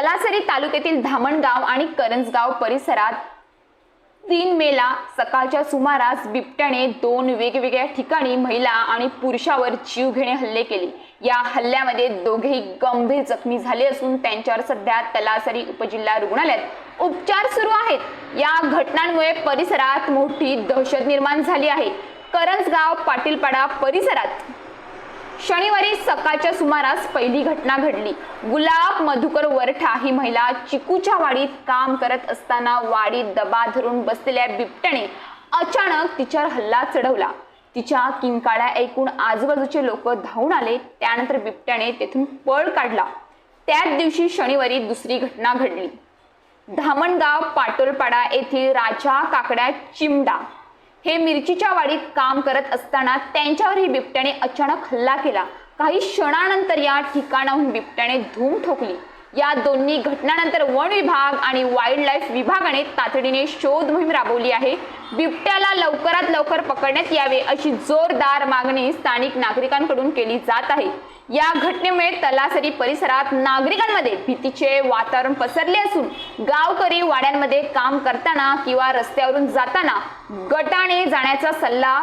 तलासरी तालुक्यातील धामणगाव आणि करंजगाव परिसरात तीन मेला सकाळच्या सुमारास बिबट्याने दोन वेगवेगळ्या ठिकाणी महिला आणि पुरुषावर जीवघेणे हल्ले केले. या हल्ल्यामध्ये दोघेही गंभीर जखमी झाले असून त्यांच्यावर सध्या तलासरी उपजिल्हा रुग्णालयात उपचार सुरू आहेत. या घटनांमुळे परिसरात मोठी दहशत निर्माण झाली आहे. करंजगाव पाटीलपाडा परिसरात शनिवारी सकाळच्या सुमारास पहिली घटना घडली. गुलाब मधुकर वरठा ही महिला चिकूच्या वाडीत काम करत असताना वाडीत दबा धरून बसलेल्या बिबट्याने अचानक तिच्यावर हल्ला चढवला. तिच्या किंकाळ्या ऐकून आजूबाजूचे लोक धावून आले. त्यानंतर बिबट्याने तेथून पळ काढला. त्याच दिवशी शनिवारी दुसरी घटना घडली. धामणगाव पाटोलपाडा येथील राजा काकड्या चिमडा हे मिरचीच्या वाडीत काम करत असताना त्यांच्यावरही बिबट्याने अचानक हल्ला केला. काही क्षणानंतर या ठिकाणाहून बिबट्याने धूम ठोकली. या दोन्ही घटनानंतर वन विभाग आणि वाईल्ड लाईफ विभागाने तातडीने शोध मोहीम राबवली आहे. बिबट्याला लवकरात लवकर पकडण्यात यावे अशी जोरदार मागणी स्थानिक नागरिकांकडून केली जात आहे. या घटनेमुळे तलासरी परिसरात नागरिकांमध्ये भीतीचे वातावरण पसरले असून गावकरी वाड्यांमध्ये काम करताना किंवा रस्त्यावरून जाताना गटाने जाण्याचा सल्ला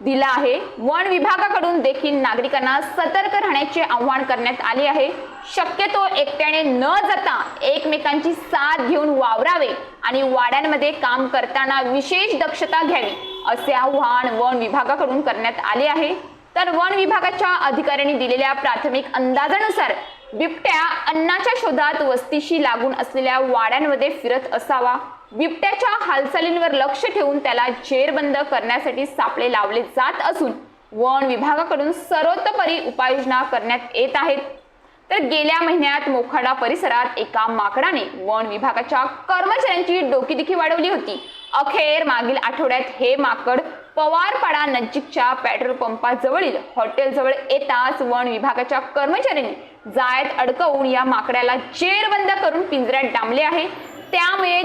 दिला आहे. वन विभागाकडून देखील नागरिकांना सतर्क राहण्याचे आव्हान करण्यात आले आहे. शक्यतो एकट्याने न जाता एकमेकांची साथ घेऊन वावरावे आणि वाड्यांमध्ये काम करताना विशेष दक्षता घ्यावी असे आव्हान वन विभागाकडून करण्यात आले आहे. तर वन विभागाच्या अधिकाऱ्यांनी दिलेल्या प्राथमिक अंदाजानुसार बिबट्या अन्नाच्या शोधात वस्तीशी लागून असलेल्या वाड्यांमध्ये फिरत असावा. बिबट्याच्या हालचालींवर लक्ष ठेवून त्याला जेरबंद करण्यासाठी सापळे लावले जात असून वन विभागाकडून सर्वतोपरी उपाययोजना करण्यात येत आहेत. तर गेल्या महिन्यात मोखाडा परिसरात एका माकडाने वन विभागाच्या कर्मचाऱ्यांची डोकीदुखी वाढवली होती. अखेर मागील आठवड्यात हे माकड पवारपाडा नजीकच्या पेट्रोल पंपाजवळील हॉटेलजवळ येताच वन विभागाच्या कर्मचाऱ्यांनी जायत अडकवून या माकड्याला जेरबंद करून पिंजऱ्यात डांबले आहे. त्यामुळे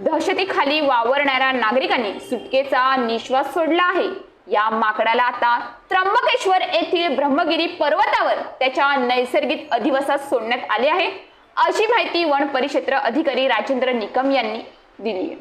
दहशतीखाली वावरणाऱ्या नागरिकांनी सुटकेचा निश्वास सोडला आहे. या माकडाला आता त्र्यंबकेश्वर येथील ब्रह्मगिरी पर्वतावर त्याच्या नैसर्गिक अधिवासात सोडण्यात आले आहे. अशी माहिती वन परिक्षेत्र अधिकारी राजेंद्र निकम यांनी दिली आहे.